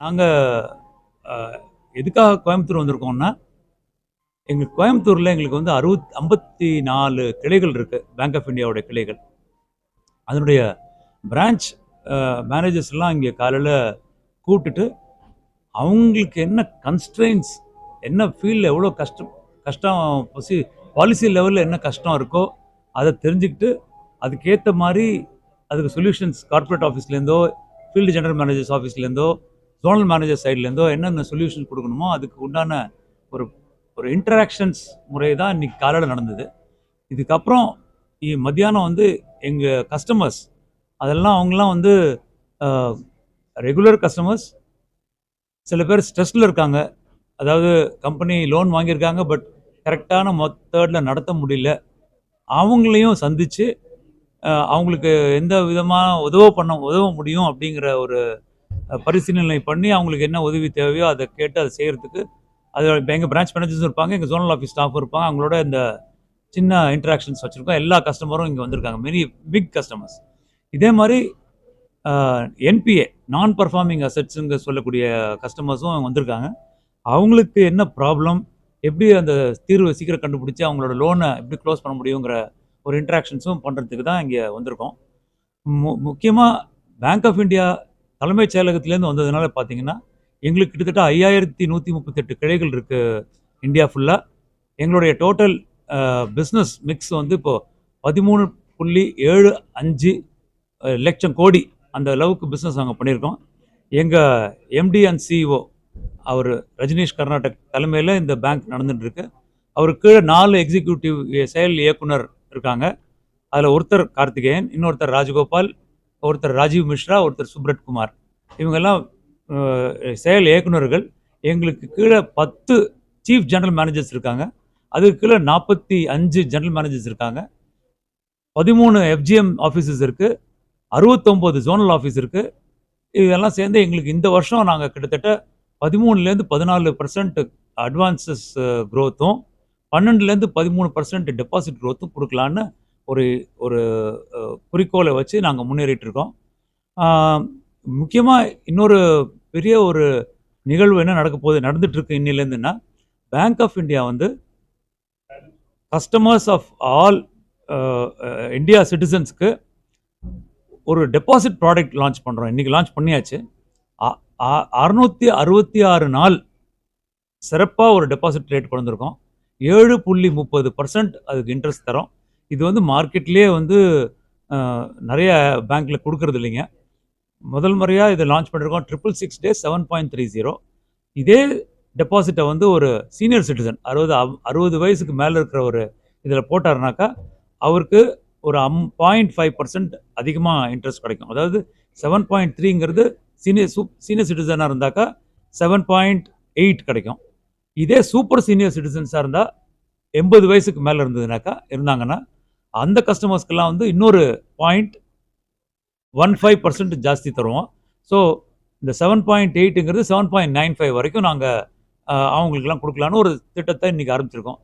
நாங்கள் எதுக்காக கோயம்புத்தூர் வந்திருக்கோம்னா எங்கள் கோயம்புத்தூரில் எங்களுக்கு வந்து அறுபத் ஐம்பத்தி நாலு கிளைகள் இருக்குது பேங்க் ஆஃப் இந்தியாவுடைய கிளைகள். அதனுடைய பிரான்ச் மேனேஜர்ஸ்லாம் இங்கே காலையில் கூப்பிட்டுட்டு அவங்களுக்கு என்ன கன்ஸ்ட்ரெயின்ஸ் என்ன ஃபீல்டில் எவ்வளோ கஷ்டம் கஷ்டம் பசி பாலிசி லெவலில் என்ன கஷ்டம் இருக்கோ அதை தெரிஞ்சுக்கிட்டு அதுக்கேற்ற மாதிரி அதுக்கு சொல்யூஷன்ஸ் கார்ப்பரேட் ஆஃபீஸ்லேருந்தோ ஃபீல்டு ஜெனரல் மேனேஜர்ஸ் ஆஃபீஸ்லேருந்தோ ஜோனல் மேனேஜர் சைட்லேருந்தோ என்னென்ன சொல்யூஷன் கொடுக்கணுமோ அதுக்கு உண்டான ஒரு ஒரு இன்டராக்ஷன்ஸ் முறை தான் இன்னைக்கு காலையில் நடந்தது. இதுக்கப்புறம் இ- மத்தியானம் வந்து எங்கள் கஸ்டமர்ஸ் அதெல்லாம் அவங்களாம் வந்து ரெகுலர் கஸ்டமர்ஸ் சில பேர் ஸ்ட்ரெஸ்ஸில் இருக்காங்க. அதாவது கம்பெனி லோன் வாங்கியிருக்காங்க பட் கரெக்டான மெத்தடில் நடத்த முடியல. அவங்களையும் சந்தித்து அவங்களுக்கு எந்த விதமாக உதவ பண்ண உதவ முடியும் அப்படிங்கிற ஒரு பரிசீலனை பண்ணி அவங்களுக்கு என்ன உதவி தேவையோ அதை கேட்டு அதை செய்கிறதுக்கு அது எங்கள் பிரான்ச் மேனேஜர்ஸ் இருப்பாங்க எங்கள் ஜோனல் ஆஃபீஸ் ஸ்டாஃப் இருப்பாங்க அவங்களோட இந்த சின்ன இன்ட்ராக்ஷன்ஸ் வச்சுருக்கோம். எல்லா கஸ்டமரும் இங்கே வந்திருக்காங்க. மெனி பிக் கஸ்டமர்ஸ் இதே மாதிரி என்பிஏ நான் பர்ஃபார்மிங் அசட்ஸுங்க சொல்லக்கூடிய கஸ்டமர்ஸும் வந்திருக்காங்க. அவங்களுக்கு என்ன ப்ராப்ளம் எப்படி அந்த தீர்வை சீக்கிரம் கண்டுபிடிச்சி அவங்களோட லோனை எப்படி க்ளோஸ் பண்ண முடியுங்கிற ஒரு இன்ட்ராக்ஷன்ஸும் பண்ணுறதுக்கு தான் இங்கே வந்திருக்கோம். மு முக்கியமாக பேங்க் ஆஃப் இந்தியா தலைமைச் செயலகத்திலேருந்து வந்ததுனால பார்த்தீங்கன்னா எங்களுக்கு கிட்டத்தட்ட ஐயாயிரத்தி நூற்றி முப்பத்தெட்டு கிளைகள் இருக்குது இந்தியா ஃபுல்லாக எங்களுடைய டோட்டல் பிஸ்னஸ் மிக்ஸ் வந்து இப்போது பதிமூணு புள்ளி ஏழு அஞ்சு லட்சம் கோடி அந்த அளவுக்கு பிஸ்னஸ் நாங்கள் பண்ணியிருக்கோம். எங்கள் எம்டி அண்ட் சிஇஓ அவர் ரஜினீஷ் கர்நாடக் தலைமையில் இந்த பேங்க் நடந்துட்டுருக்கு. அவர் கீழே நாலு எக்ஸிக்யூட்டிவ் செயல் இயக்குனர் இருக்காங்க. அதில் ஒருத்தர் கார்த்திகேயன் இன்னொருத்தர் ராஜகோபால் ஒருத்தர் ராஜீவ் மிஸ்ரா ஒருத்தர் சுப்ரட் குமார். இவங்கெல்லாம் செயல் இயக்குனர்கள் எங்களுக்கு கீழே பத்து சீஃப் ஜெனரல் மேனேஜர்ஸ் இருக்காங்க. அதுக்கு கீழே நாற்பத்தி அஞ்சு ஜெனரல் மேனேஜர்ஸ் இருக்காங்க. பதிமூணு எஃப்ஜிஎம் ஆஃபீஸஸ் இருக்குது அறுபத்தொம்போது ஜோனல் ஆஃபீஸ் இருக்குது இதெல்லாம் சேர்ந்து எங்களுக்கு இந்த வருஷம் நாங்கள் கிட்டத்தட்ட பதிமூணுலேருந்து பதினாலு பர்சன்ட் அட்வான்சஸ் க்ரோத்தும் பன்னெண்டுலேருந்து பதிமூணு பர்சன்ட் டெபாசிட் க்ரோத்தும் கொடுக்கலான்னு ஒரு ஒரு குறிக்கோளை வச்சு நாங்கள் முன்னேறிட்டுருக்கோம். முக்கியமாக இன்னொரு பெரிய ஒரு நிகழ்வு என்ன நடக்க போகுது நடந்துட்டுருக்கு இன்னிலேருந்துன்னா பேங்க் ஆஃப் இந்தியா வந்து கஸ்டமர்ஸ் ஆஃப் ஆல் இந்தியா சிட்டிசன்ஸ்க்கு ஒரு டெபாசிட் ப்ராடக்ட் லான்ச் பண்ணுறோம் இன்றைக்கி லான்ச் பண்ணியாச்சு. அறுநூற்றி அறுபத்தி ஆறு நாள் சிறப்பாக ஒரு டெபாசிட் ரேட் கொண்டு வந்திருக்கோம். ஏழு புள்ளி முப்பது பர்சன்ட் அதுக்கு இன்ட்ரெஸ்ட் தரோம். இது வந்து மார்க்கெட்லேயே வந்து நிறைய பேங்க்கில் கொடுக்கறது இல்லைங்க. முதல் முறையாக இதை லான்ச் பண்ணியிருக்கோம் triple six day seven point three zero இதே டெபாசிட்டை வந்து ஒரு சீனியர் சிட்டிசன் அறுபது அறுபது வயசுக்கு மேலே இருக்கிற ஒரு இதில் போட்டாருனாக்கா அவருக்கு ஒரு அம் பாயிண்ட் ஃபைவ் பர்சன்ட் அதிகமாக இன்ட்ரெஸ்ட் கிடைக்கும். அதாவது செவன் பாயிண்ட் த்ரீங்கிறது சீனியர் சூப் சீனியர் சிட்டிசனாக இருந்தாக்கா செவன் பாயிண்ட் எயிட் கிடைக்கும். இதே சூப்பர் சீனியர் சிட்டிசன்ஸாக இருந்தால் எண்பது வயசுக்கு மேலே இருந்ததுனாக்கா இருந்தாங்கன்னா அந்த கஸ்டமர்ஸ்க்கெல்லாம் வந்து இன்னொரு பாயிண்ட் ஒன் ஃபைவ் பர்சன்ட் ஜாஸ்தி தருவோம். ஸோ இந்த செவன் பாயிண்ட் எயிட்டுங்கிறது செவன் பாயிண்ட் நைன் ஃபைவ் வரைக்கும் நாங்கள் அவங்களுக்கெல்லாம் கொடுக்கலான்னு ஒரு திட்டத்தை இன்றைக்கி ஆரம்பிச்சிருக்கோம்.